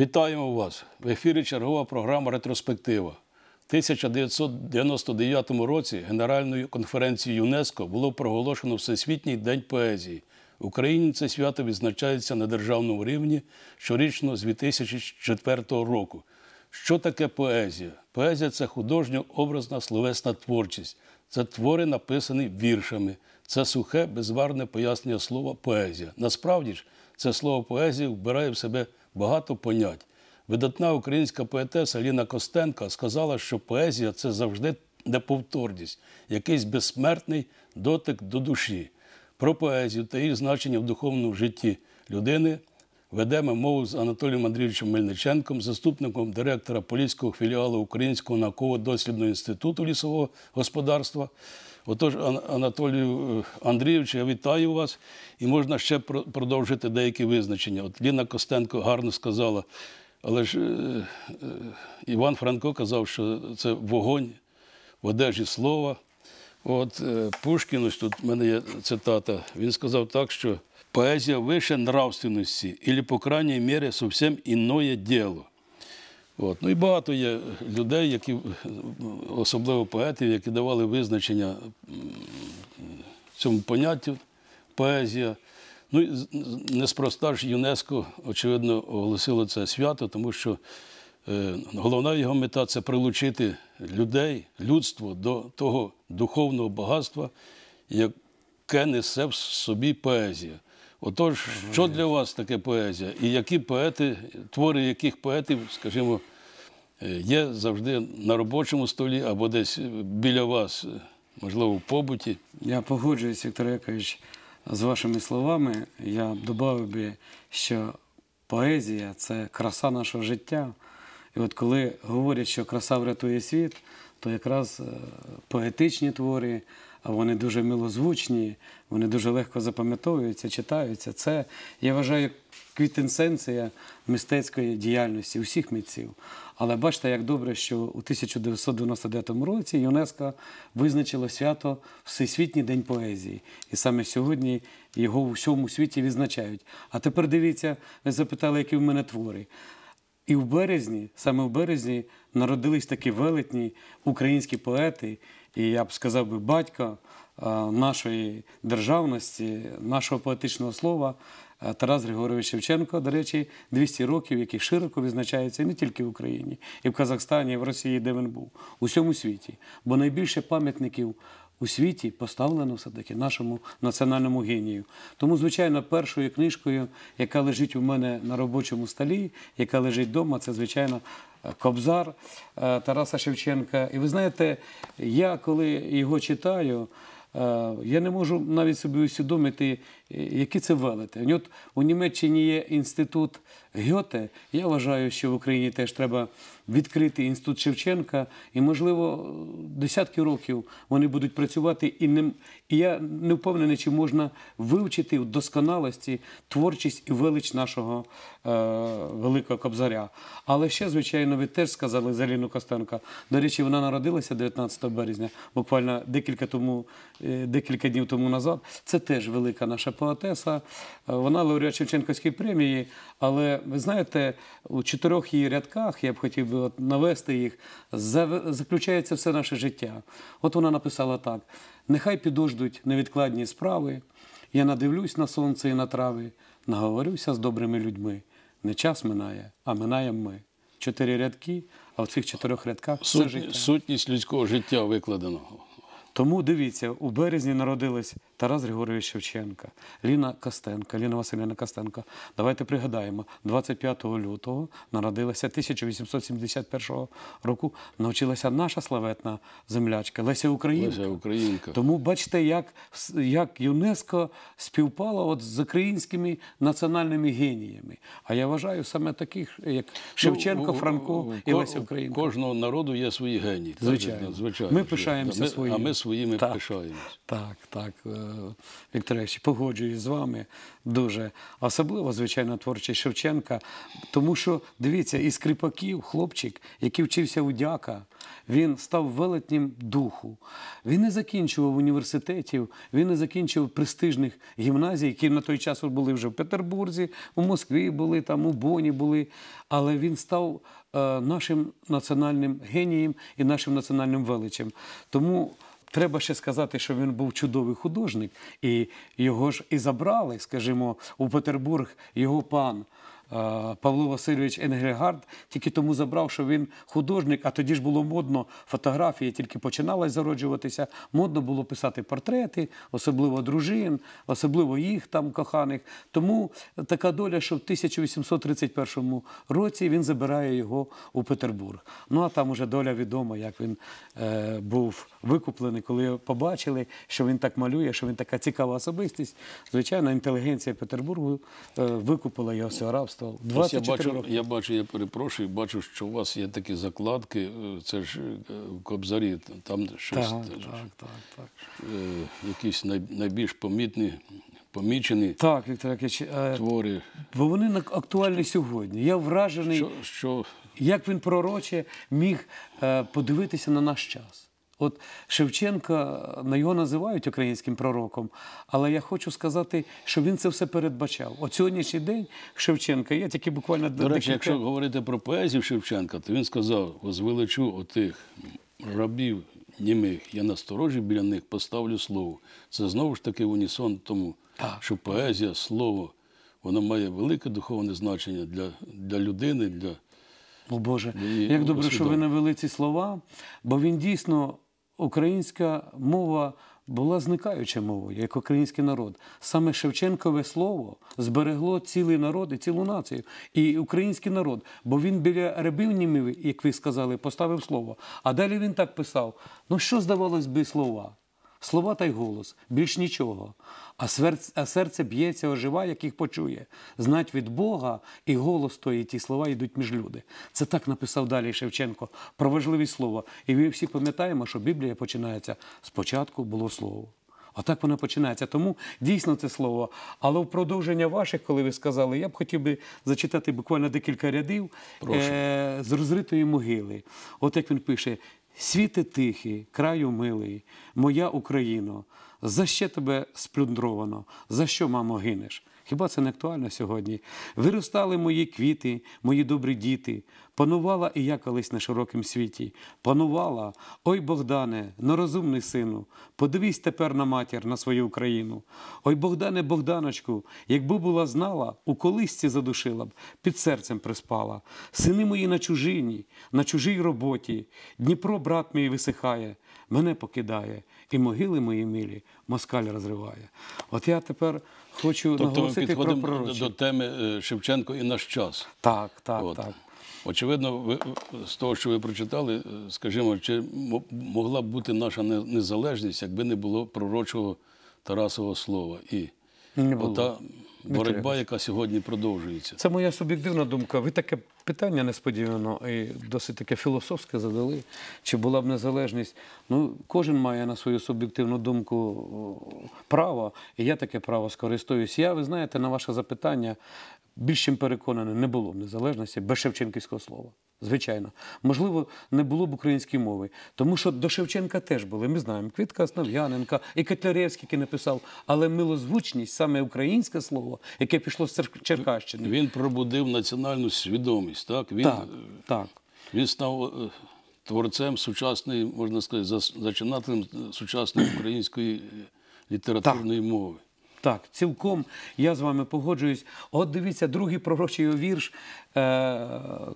Вітаємо вас! В ефірі чергова програма Ретроспектива. В 1999 році Генеральною конференцією ЮНЕСКО було проголошено Всесвітній день поезії. В Україні це свято відзначається на державному рівні щорічно з 2004 року. Що таке поезія? Поезія це художньо-образна словесна творчість. Це твори, написані віршами. Це сухе, безварне пояснення слова поезія. Насправді ж, це слово поезія вбирає в себе багато понять. Видатна українська поетеса Ліна Костенка сказала, що поезія це завжди неповторність, якийсь безсмертний дотик до душі. Про поезію та її значення в духовному житті людини ведемо мову з Анатолієм Андрійовичем Мельниченком, заступником директора Поліського філіалу Українського науково-дослідного інституту лісового господарства. Отож, Ан- Анатолію е, Андрійовичу, я вітаю вас і можна ще продовжити деякі визначення. От Ліна Костенко гарно сказала, але ж е, е, Іван Франко казав, що це вогонь в одежі слова. От Пушкін, ось тут в мене є цитата. Він сказав так, що поезія вище нравственності, або, по крайній мірі, зовсім інное діло. От. Ну і багато є людей, які, особливо поетів, які давали визначення цьому поняттю поезія. Ну і неспроста ж ЮНЕСКО, очевидно, оголосило це свято, тому що е, головна його мета це прилучити людей, людство до того духовного багатства, яке несе в собі поезія. Отож, що для вас таке поезія? І які поети, твори яких поетів, скажімо, е, є завжди на робочому столі або десь біля вас, е, можливо, в побуті? Я погоджуюсь, Віктор Якович, з вашими словами. Я додав би, що поезія це краса нашого життя. І от коли говорять, що краса врятує світ, то якраз е, поетичні твори, вони дуже милозвучні, вони дуже легко запам'ятовуються, читаються. Це, я вважаю, квітенсенція мистецької діяльності усіх митців. Але бачите, як добре, що у 1999 році ЮНЕСКО визначило свято Всесвітній день поезії. І саме сьогодні його у всьому світі відзначають. А тепер дивіться, ви запитали, які в мене твори. І в березні, саме в березні, народились такі велетні українські поети, і я б сказав би батько нашої державності, нашого поетичного слова. Тарас Григорович Шевченко, до речі, 200 років, який широко відзначається не тільки в Україні, і в Казахстані, і в Росії, де він був, у всьому світі. Бо найбільше пам'ятників у світі поставлено все-таки нашому національному генію. Тому, звичайно, першою книжкою, яка лежить у мене на робочому столі, яка лежить вдома, це, звичайно, Кобзар е, Тараса Шевченка. І ви знаєте, я коли його читаю, е, я не можу навіть собі усвідомити, е, які це велети. От у Німеччині є інститут Гьоте. Я вважаю, що в Україні теж треба відкрити інститут Шевченка, і, можливо, десятки років вони будуть працювати. І, не, і я не впевнений, чи можна вивчити в досконалості творчість і велич нашого е, великого кобзаря. Але ще, звичайно, ви теж сказали за Ліну Костенко. До речі, вона народилася 19 березня, буквально декілька, тому, е, декілька днів тому назад. Це теж велика наша поетеса. Е, Вона лауреат Шевченківської премії, але ви знаєте, у чотирьох її рядках, я б хотів би от навести їх, заключається все наше життя. От вона написала так: нехай підождуть невідкладні справи. Я надивлюсь на сонце і на трави, наговорюся з добрими людьми. Не час минає, а минаємо ми. Чотири рядки, а в цих чотирьох рядках все життя. сутність людського життя викладено. Тому дивіться, у березні народились Тарас Григорович Шевченка, Ліна Костенко, Ліна Василівна Костенко. Давайте пригадаємо, 25 лютого народилася 1871 року. Навчилася наша славетна землячка Леся Українка. Леся Українка. Тому бачите, як, як ЮНЕСКО співпало от з українськими національними геніями. А я вважаю саме таких, як Шевченко, Ну, Франко у і Леся Українка. кожного народу є свої генії. Звичайно. звичайно. Ми пишаємося своїми. А ми своїми Так. пишаємося. Так, так. Віктор Ілліч, погоджуюсь з вами дуже. Особливо, звичайно, творчість Шевченка. Тому що, дивіться, із Кріпаків, хлопчик, який вчився у дяка, він став велетнім духу. Він не закінчував університетів, він не закінчував престижних гімназій, які на той час були вже в Петербурзі, у Москві були, там у Боні були. Але він став е, нашим національним генієм і нашим національним величем. Тому треба ще сказати, що він був чудовий художник, і його ж і забрали, скажімо, у Петербург його пан. е, Павло Васильович Енгельгард тільки тому забрав, що він художник, а тоді ж було модно фотографії, тільки починалась зароджуватися. Модно було писати портрети, особливо дружин, особливо їх там коханих. Тому така доля, що в 1831 році він забирає його у Петербург. Ну а там уже доля відома, як він е, був викуплений, коли побачили, що він так малює, що він така цікава особистість. Звичайно, інтелігенція Петербургу е, викупила його з цього рабства. в Ось я бачу, роки. я бачу, я перепрошую, бачу, що у вас є такі закладки, е, це ж е, в Кобзарі, там щось Так, так, так, так. якісь найбільш помітні, помічені Так, Віктор Якович, твори. бо вони актуальні сьогодні. Я вражений, Що, що як він пророче міг подивитися на наш час. От Шевченка на його називають українським пророком, але я хочу сказати, що він це все передбачав. От сьогоднішній день Шевченка, я тільки буквально До речі, декілька- якщо говорити про поезію Шевченка, то він сказав: возвеличу отих рабів німих, я насторожі біля них поставлю слово. Це знову ж таки в унісон тому, Так. що поезія, слово, воно має велике духовне значення для, для людини, для О Боже, як добре, що ви навели ці слова, бо він дійсно, українська мова була зникаюча мовою, як український народ. Саме Шевченкове слово зберегло цілий народ і цілу націю, і український народ. Бо він біля рабів німів, як ви сказали, поставив слово. А далі він так писав: ну що здавалось би слова? Слова та й голос, більш нічого. А серце, а серце б'ється, ожива, як їх почує. Знать від Бога і голос той, і ті слова йдуть між люди. Це так написав далі Шевченко про важливість слова. І ми всі пам'ятаємо, що Біблія починається спочатку було слово. Отак вона починається. Тому дійсно це слово. Але в продовження ваших, коли ви сказали, я б хотів би зачитати буквально декілька рядів е, з розритої могили. От як він пише: Світе тихий, краю милий, моя Україно, за що тебе сплюндровано? За що, мамо, гинеш? Хіба це не актуально сьогодні? Виростали мої квіти, мої добрі діти, панувала і я колись на широкім світі. Панувала, ой Богдане, нерозумний сину, подивись тепер на матір, на свою Україну. Ой, Богдане, Богданочку, якби була знала, у колисці задушила б, під серцем приспала. Сини мої на чужині, на чужій роботі. Дніпро, брат мій, висихає, мене покидає, і могили мої милі москаль розриває. От я тепер хочу тобто наголосити про підходимо до, теми е, Шевченко і наш час. Так, так, От. так. Очевидно, ви, з того, що ви прочитали, е, скажімо, чи могла б бути наша не- незалежність, якби не було пророчого Тарасового слова. І Не було. ота боротьба, яка сьогодні продовжується. Це моя суб'єктивна думка. Ви таке питання несподівано і досить таке філософське задали. Чи була б незалежність? Ну, кожен має на свою суб'єктивну думку право, і я таке право скористуюсь. Я, ви знаєте, на ваше запитання більш чим переконаний, не було б незалежності без Шевченківського слова. Звичайно, можливо, не було б української мови, тому що до Шевченка теж були. Ми знаємо Квітка Основ'яненка і Котляревський, який написав, але милозвучність, саме українське слово, яке пішло з Черкащини. Він пробудив національну свідомість. Так? Він, Так, е, так. він став е, творцем сучасної, можна сказати, зачинателем сучасної української е, літературної мови. Так, цілком я з вами погоджуюсь. От дивіться, другий пророчий вірш, е,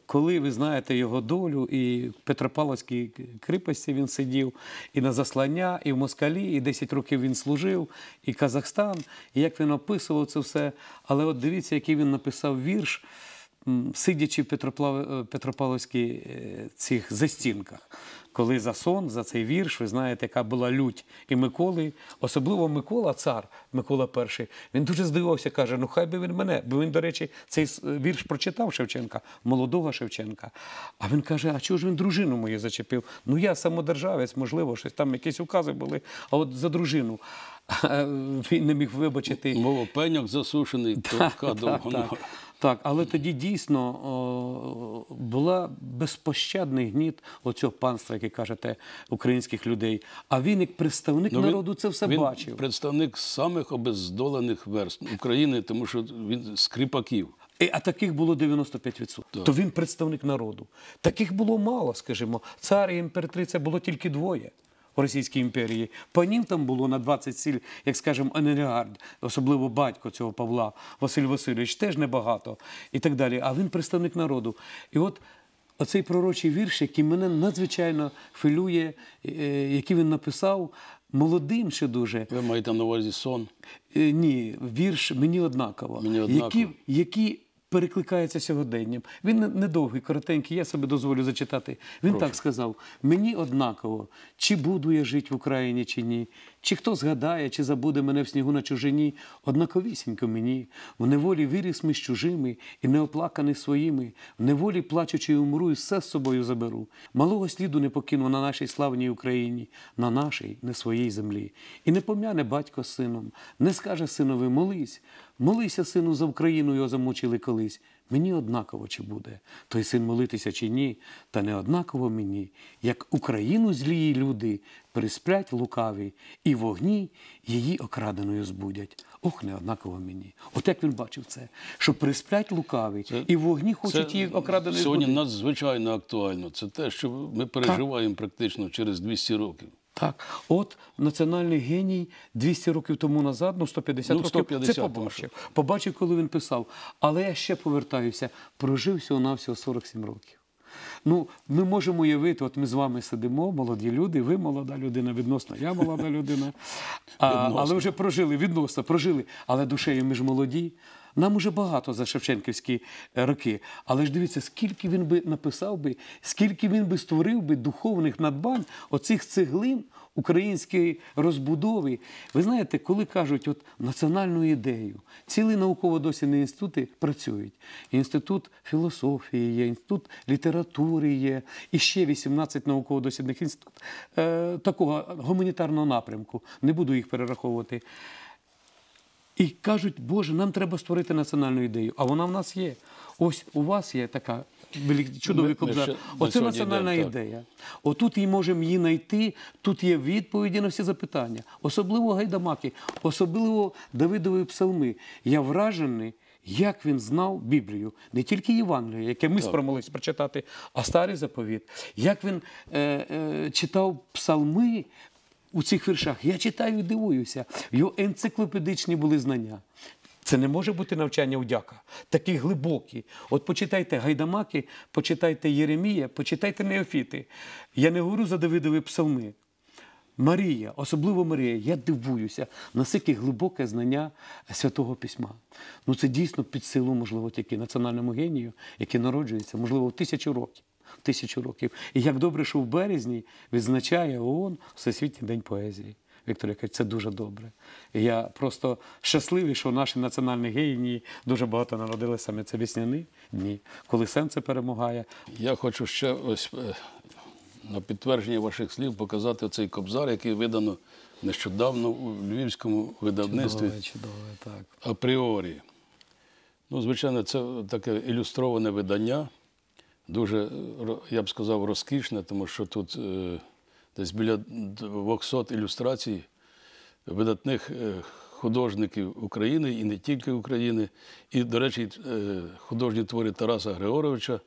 коли ви знаєте його долю, і в Петропавловській кріпості він сидів, і на заслання, і в Москалі, і 10 років він служив, і Казахстан, і як він описував це все. Але от дивіться, який він написав вірш. сидячи в Петропавловській е, цих застінках, коли за сон, за цей вірш, ви знаєте, яка була лють і Миколи, особливо Микола, цар Микола І, він дуже здивувався, каже: ну хай би він мене, бо він, до речі, цей вірш прочитав Шевченка, молодого Шевченка. А він каже: а чого ж він дружину мою зачепив? Ну я самодержавець, можливо, щось там якісь укази були, а от за дружину. Він не міг вибачити. Мова пеньок засушений, то Так, кадом. Так, так. так, але тоді дійсно о, була безпощадний гніт оцього панства, яке кажете, українських людей. А він, як представник Ну, він- народу, це все він бачив. представник самих обездолених верст України, тому що він. І, а таких було 95%. То він представник народу. Таких було мало, скажімо. Цар і імператриця було тільки двоє. У Російській імперії панів там було на 20 сіль, як скажемо, Енергард, особливо батько цього Павла Василь Васильович, теж небагато і так далі. А він представник народу. І от оцей пророчий вірш, який мене надзвичайно хвилює, е, який він написав молодим ще дуже. Ви маєте на увазі сон. Е, Ні, вірш мені однаково, Мені однаково. Які, які перекликаються сьогоденням. Він недовгий, коротенький, я собі дозволю зачитати. Він так сказав: мені однаково, чи буду я жити в Україні, чи ні, чи хто згадає, чи забуде мене в снігу на чужині, однаковісінько мені. В неволі виріс ми з чужими і не оплаканий своїми, в неволі плачучи умру, і все з собою заберу. Малого сліду не покину на нашій славній Україні, на нашій, не своїй землі. І не пом'яне батько з сином, не скаже синові, молись, молися, сину, за Україну його замучили колись. Мені однаково чи буде той син молитися чи ні, та не однаково мені, як Україну злії люди присплять лукаві, і вогні її окраденою збудять. Ох, не однаково мені. От як він бачив це, що присплять лукаві, і вогні хочуть її окраденою сьогодні надзвичайно актуально. Це те, що ми переживаємо практично через 200 років. Так, от національний геній 200 років тому назад, ну 150 Ну, років, це побачив. Побачив, коли він писав. Але я ще повертаюся, прожив всього навсього 47 років. Ну, ми можемо уявити, от ми з вами сидимо, молоді люди, ви молода людина, відносно, я молода людина. А, Відносно. але вже прожили, відносно, прожили. Але душею ми ж молоді. Нам уже багато за Шевченківські е, роки. Але ж дивіться, скільки він би написав би, скільки він би створив би духовних надбань, оцих цеглин української розбудови. Ви знаєте, коли кажуть от національну ідею, цілі науково-дослідні інститути працюють. Інститут філософії є, інститут літератури є, і ще 18 науково-дослідних інститутів е, такого гуманітарного напрямку. Не буду їх перераховувати. І кажуть, Боже, нам треба створити національну ідею. А вона в нас є. Ось у вас є така чудовий кобзар. Оце національна дійдемо, ідея. Отут і можемо її знайти. Тут є відповіді на всі запитання. Особливо гайдамаки, особливо Давидові псалми. Я вражений. Як він знав Біблію, не тільки Євангеліє, яке ми спромоглися прочитати, а старий заповіт. Як він е, е, читав псалми у цих віршах. Я читаю і дивуюся. Його енциклопедичні були знання. Це не може бути навчання удяка. Такі глибокі. От почитайте Гайдамаки, почитайте Єремія, почитайте Неофіти. Я не говорю за Давидові псалми. Марія, особливо Марія, я дивуюся, наскільки глибоке знання Святого Письма. Ну це дійсно під силу, можливо, тільки національному генію, який народжується, можливо, в тисячу років. Тисячу років. І як добре, що в березні відзначає ООН Всесвітній день поезії. Віктор Яковлевич, це дуже добре. І я просто щасливий, що наші національні генії дуже багато народили саме це весняні дні, коли сонце перемагає. Я хочу ще ось е, на підтвердження ваших слів показати цей кобзар, який видано нещодавно у львівському видавництві Чудове, чудове, так. апріорі. Ну, звичайно, це таке ілюстроване видання, дуже, е, я б сказав, розкішне, тому що тут е, десь біля 200 ілюстрацій видатних е, художників України і не тільки України. І, до речі, художні твори Тараса Григоровича.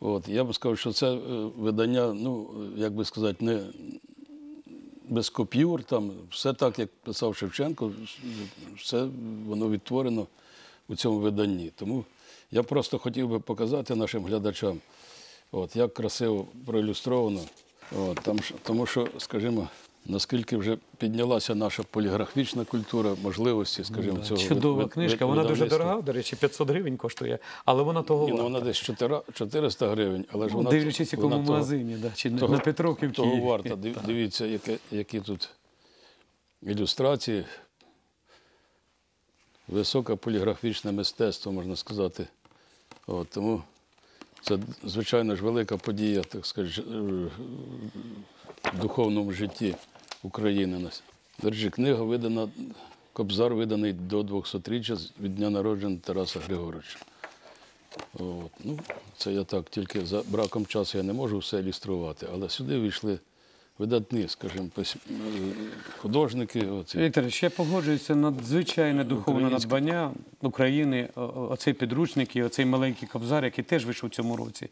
От, я б сказав, що це видання, ну, як би сказати, не без коп'юр, там все так, як писав Шевченко, все воно відтворено у цьому виданні. Тому я просто хотів би показати нашим глядачам, от, як красиво проілюстровано. От, там, тому що, скажімо, наскільки вже піднялася наша поліграфічна культура, можливості, скажімо, цього Чудова вид- книжка, вид- вона дуже видавництва. дорога, до речі, 500 гривень коштує, але вона того Ні, ну, варта. вона десь 400 гривень, але ж Ну, вона дивлячись, в вона якому того- магазині, да, чи того- на Петровки того варта. Дивіться, яке, які тут ілюстрації. Високе поліграфічне мистецтво, можна сказати. От, тому це, звичайно ж, велика подія, так сказати, в духовному житті України. До книга видана, Кобзар виданий до 200-річчя з- від дня народження Тараса Григоровича. От. Ну, це я так, тільки за браком часу я не можу все ілюструвати, але сюди війшли видатні, скажімо, художники. Оці. Вікторович, я погоджуюся надзвичайне духовне надбання України, оцей підручник і оцей маленький кобзар, який теж вийшов в цьому році.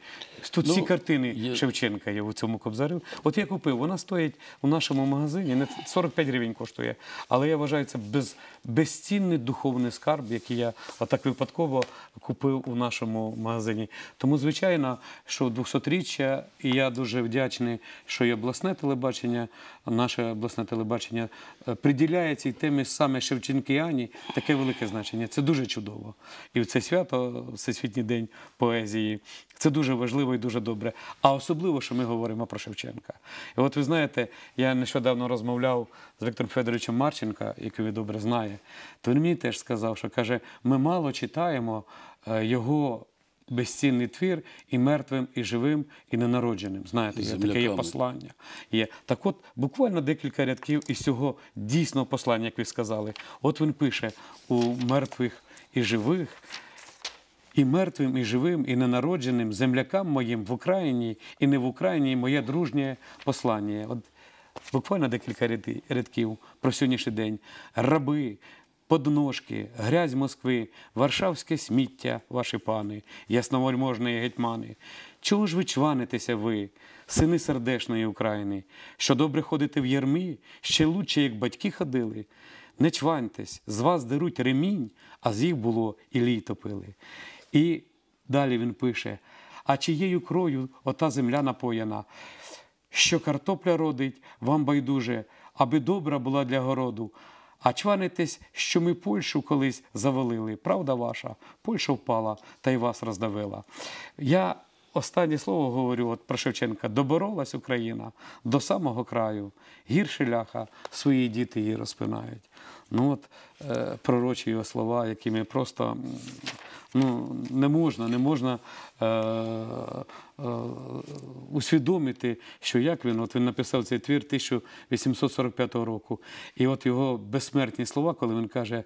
Тут Ну, всі картини є- Шевченка є у цьому кобзарі. От я купив, вона стоїть у нашому магазині, 45 гривень коштує. Але я вважаю, це без, безцінний духовний скарб, який я отак випадково купив у нашому магазині. Тому, звичайно, що 200-річчя, і я дуже вдячний, що і обласне телебачення, наше обласне телебачення е, приділяє цій темі саме Шевченкіані таке велике значення. Це дуже чудово. І в це свято, Всесвітній день поезії, це дуже важливо і дуже добре. А особливо, що ми говоримо про Шевченка. І от ви знаєте, я нещодавно розмовляв з Віктором Федоровичем Марченка, який ви добре знає, то він мені теж сказав, що каже, ми мало читаємо е, його безцінний твір і мертвим, і живим, і ненародженим. Знаєте, є таке є послання. Є. Так от, буквально декілька рядків із цього дійсного послання, як ви сказали. От він пише у мертвих і живих. І мертвим, і живим, і ненародженим землякам моїм в Україні і не в Україні моє дружнє послання. От буквально декілька рядків про сьогоднішній день. Раби, подножки, грязь Москви, варшавське сміття, ваші пани, ясновольможні гетьмани. Чого ж ви чванитеся ви, сини сердешної України, що добре ходите в ярмі, ще лучше, як батьки ходили? Не чваньтесь, з вас деруть ремінь, а з їх було і лій топили. І далі він пише: а чиєю крою ота земля напояна, що картопля родить, вам байдуже, аби добра була для городу. А чванитесь, що ми Польщу колись завалили. Правда ваша? Польща впала та й вас роздавила. Я останнє слово говорю от про Шевченка. Доборолась Україна до самого краю. Гірше ляха свої діти її розпинають. Ну от пророчі його слова, якими просто ну, не можна, не можна е, е, усвідомити, що як він, от він написав цей твір 1845 року. І от його безсмертні слова, коли він каже: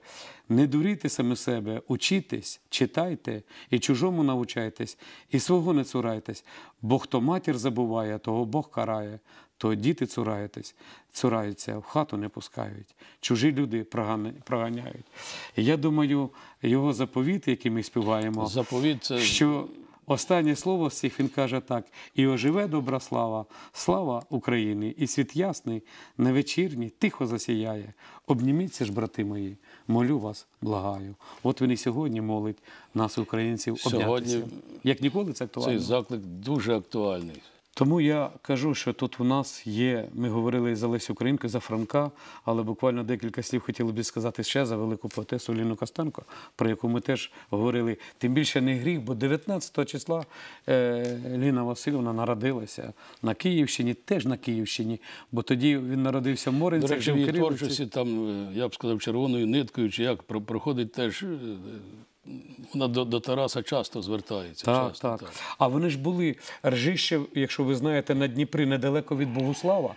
не дурійте саме себе, учітесь, читайте і чужому навчайтесь, і свого не цурайтесь, бо хто матір забуває, того Бог карає. То діти цураєтесь, цураються, в хату не пускають, чужі люди прогани- проганяють. І я думаю, його заповіт, який ми співаємо, Заповіт це що останнє слово з цих він каже так: і оживе добра слава, слава України, і світ ясний, невечірній, тихо засіяє. Обніміться ж, брати мої, молю вас, благаю. От він і сьогодні молить нас, українців, Сьогодні. Як ніколи це цей заклик дуже актуальний. Тому я кажу, що тут у нас є, ми говорили за Лесю Українку, за Франка, але буквально декілька слів хотіли б сказати ще за велику поетесу Ліну Костенко, про яку ми теж говорили. Тим більше не гріх, бо 19 числа е, Ліна Васильівна народилася на Київщині, теж на Київщині, бо тоді він народився в До речі, в творчості там, е, я б сказав, червоною ниткою, чи як проходить теж. Вона до, до Тараса часто звертається. Так, часто, так. А вони ж були ржище, якщо ви знаєте, на Дніпрі недалеко від Богослава.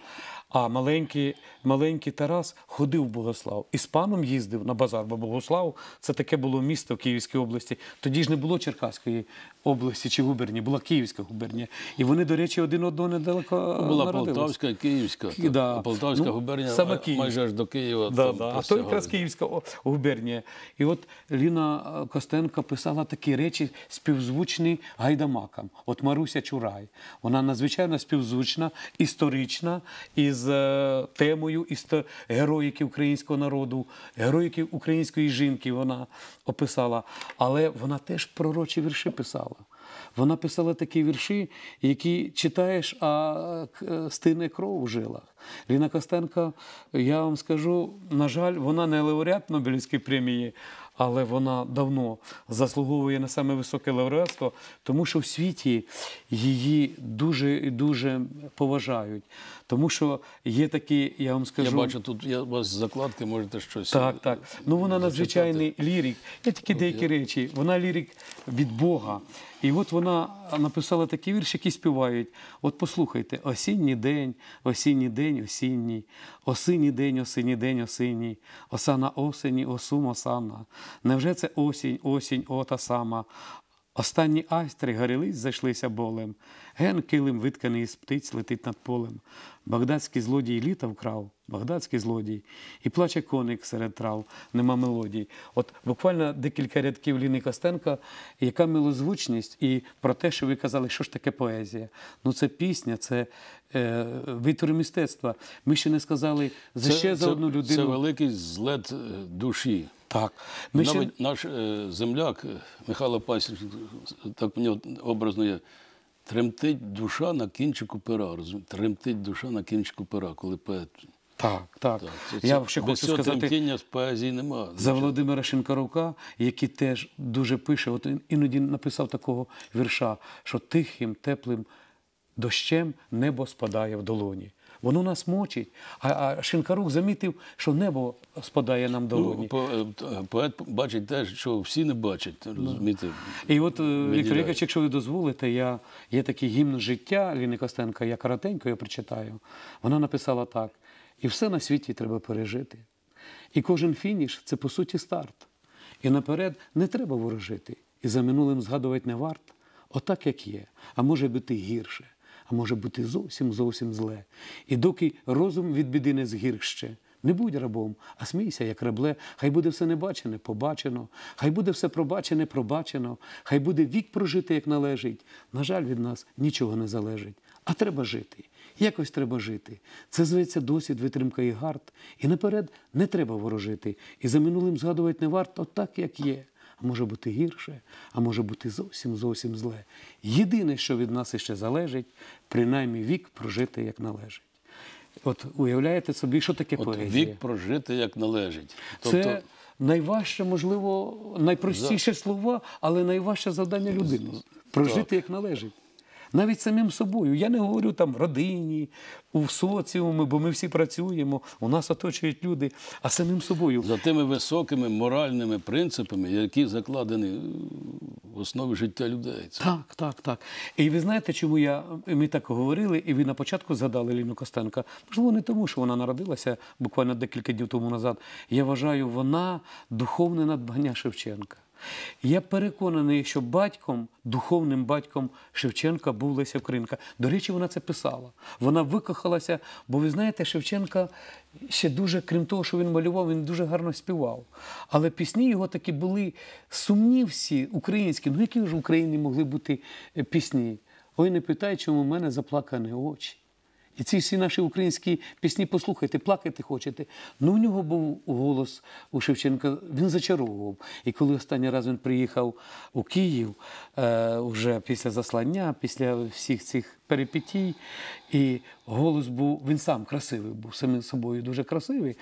А маленький, маленький Тарас ходив в Богослав і з паном їздив на базар, бо Богослав це таке було місто в Київській області. Тоді ж не було Черкаської області чи губернії, була Київська губернія. І вони, до речі, один одного недалеко Була народились. Полтавська, Київська. І так. да. Полтавська Ну, губернія саме Київська. майже аж до Києва. Да, там да. А то якраз Київська губернія. І от Ліна е, Костенко писала такі речі співзвучні гайдамакам. От Маруся Чурай. Вона надзвичайно співзвучна, історична, із е, темою істо... героїки українського народу, героїки української жінки вона описала. Але вона теж пророчі вірші писала. Вона писала такі вірші, які читаєш, а е, стине кров у жилах. Ліна Костенко, я вам скажу, на жаль, вона не лауреат Нобелівської премії, але вона давно заслуговує на саме високе лауреатство, тому що в світі її дуже і дуже поважають. Тому що є такі, я вам скажу. Я бачу, тут я, у вас закладки, можете щось. Так, так. Ну вона надзвичайний лірик. Є такі деякі речі. Вона лірик від Бога. І от вона написала такі вірші, які співають. От послухайте: осінній день, осінній день, осінній, осінній день, осінній день, осінній, осана осені, осум осана. Невже це осінь, осінь, ота сама? Останні айстри горілиць зайшлися болем. Ген килим витканий із птиць летить над полем. Багдадський злодій літа вкрав, багдадський злодій, і плаче коник серед трав, нема мелодій. От буквально декілька рядків Ліни Костенка, яка милозвучність, і про те, що ви казали, що ж таке поезія. Ну це пісня, це е, витвір мистецтва. Ми ще не сказали за ще за одну людину. Це великий злет е, душі. Так. Ми ще... Навіть наш е, земляк е, Михайло Пасіч, так мені образно є, тремтить душа на кінчику пера. розумієте? Тремтить душа на кінчику пера, коли поет. Так, так. Так, це- Я ще хочу сказати. тремтіння з поезії немає. За Володимира Шинкарука, який теж дуже пише, от він іноді написав такого вірша, що тихим, теплим дощем небо спадає в долоні. Воно нас мочить. А, а Шинкарук замітив, що небо спадає нам в долоні. Ну, по- е, поет бачить те, що всі не бачать. Розумієте? І от, е, Віктор. Яковлевич, якщо ви дозволите, я, є такий гімн життя Ліни Костенка, я коротенько його прочитаю. Вона написала так: і все на світі треба пережити. І кожен фініш це по суті старт. І наперед не треба ворожити. І за минулим згадувати не варт. Отак, як є. А може бути гірше, а може бути зовсім зовсім зле. І доки розум від біди не згірще, не будь рабом, а смійся, як рабле. Хай буде все небачене, побачено, хай буде все пробачене, пробачено, хай буде вік прожити, як належить. На жаль, від нас нічого не залежить. А треба жити. Якось треба жити. Це зветься досвід, витримка і гард. І наперед не треба ворожити. І за минулим згадувати не варто так, як є. А може бути гірше, а може бути зовсім зовсім зле. Єдине, що від нас іще залежить, принаймні вік прожити як належить. От уявляєте собі, що таке От поезія? вік прожити як належить. Тобто, Це найважче, можливо, найпростіше слова, але найважче завдання людини прожити як належить. Навіть самим собою. Я не говорю там родині, у соціумі, бо ми всі працюємо, у нас оточують люди, а самим собою. за тими високими моральними принципами, які закладені в основі життя людей. Це Так, так, так. І ви знаєте, чому я, ми так говорили, і ви на початку згадали Ліну Костенка? Можливо, не тому, що вона народилася буквально декілька днів тому назад. Я вважаю, вона духовне надбання Шевченка. Я переконаний, що батьком, духовним батьком Шевченка був Леся Українка. До речі, вона це писала. Вона викохалася, бо ви знаєте, Шевченка ще дуже, крім того, що він малював, він дуже гарно співав. Але пісні його такі були сумні всі, українські. Ну які ж в Україні могли бути е, пісні? Ой, не питай, чому в мене заплакані очі. І ці всі наші українські пісні послухайте, плакати хочете. Ну, у нього був голос у Шевченка, він зачаровував. І коли останній раз він приїхав у Київ, е, вже після заслання, після всіх цих перипетій, і голос був, він сам красивий був, самим собою дуже красивий,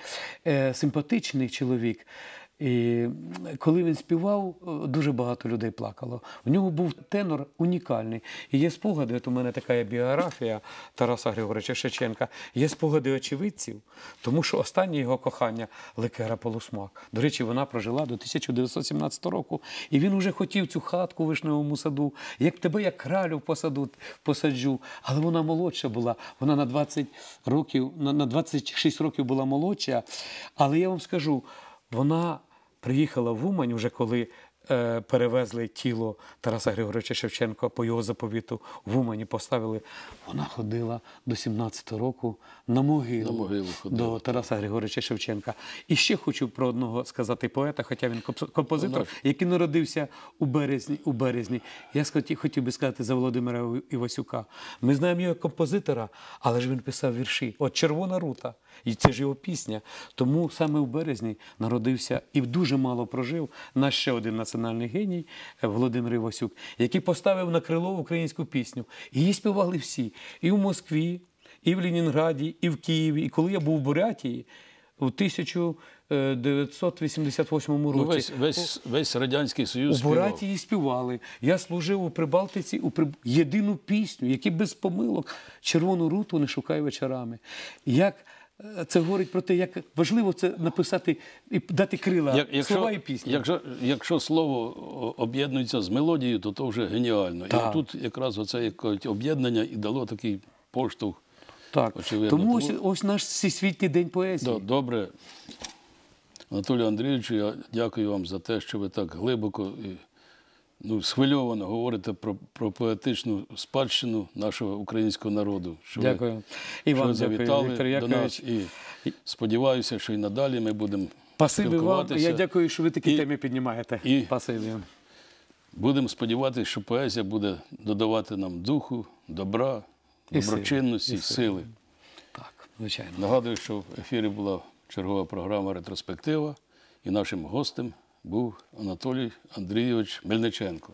е, симпатичний чоловік. І коли він співав, е, дуже багато людей плакало. У нього був тенор унікальний. І є спогади, от у мене така є біографія Тараса Григоровича Шевченка, є спогади очевидців, тому що останнє його кохання Лекера Полусмак. До речі, вона прожила до 1917 року. І він уже хотів цю хатку в вишневому саду, як тебе, як кралю посаду, посаджу. Але вона молодша була. Вона на 20 років, на на 26 років була молодша. Але я вам скажу, вона приїхала в Умань вже коли перевезли тіло Тараса Григоровича Шевченка по його заповіту в Умані поставили. Вона ходила до 17-го року на могилу, На могилу до Тараса Григоровича Шевченка. І ще хочу про одного сказати поета, хоча він композитор, який народився у березні. У березні. Я хотів би сказати за Володимира Івасюка. Ми знаємо його композитора, але ж він писав вірші. От Червона рута. І це ж його пісня. Тому саме у березні народився і дуже мало прожив наш ще один національний національний геній е, Володимир Івасюк, який поставив на крило українську пісню. І її співали всі. І в Москві, і в Ленінграді, і в Києві. І коли я був в Бурятії у 1988 Ну, році. весь, весь, весь Радянський Союз У. Буратії співали. Я служив у Прибалтиці у Приб... єдину пісню, які без помилок червону руту не шукай вечорами. Як це говорить про те, як важливо це написати і дати крила Як, слова і якщо, пісні. якщо, якщо слово об'єднується з мелодією, то то вже геніально. Так. І тут якраз оце як кажуть, об'єднання і дало такий поштовх. Так. очевидно. Тому ось, Тому- ось наш всесвітній день поезії. До- Добре. Анатолію Андрійовичу, я дякую вам за те, що ви так глибоко і ну, схвильовано говорите про, про поетичну спадщину нашого українського народу. Що ви- Дякую. І що вам ви дякую, Віктор до нас. І сподіваюся, що і надалі ми будемо Спасибі вам. Я дякую, що ви такі І- теми піднімаєте. і- Спасибі. Будемо сподіватися, що поезія буде додавати нам духу, добра, І доброчинності, І сили. сили. Так, звичайно. Нагадую, що в ефірі була чергова програма Ретроспектива, і нашим гостем був Анатолій Андрійович Мельниченко.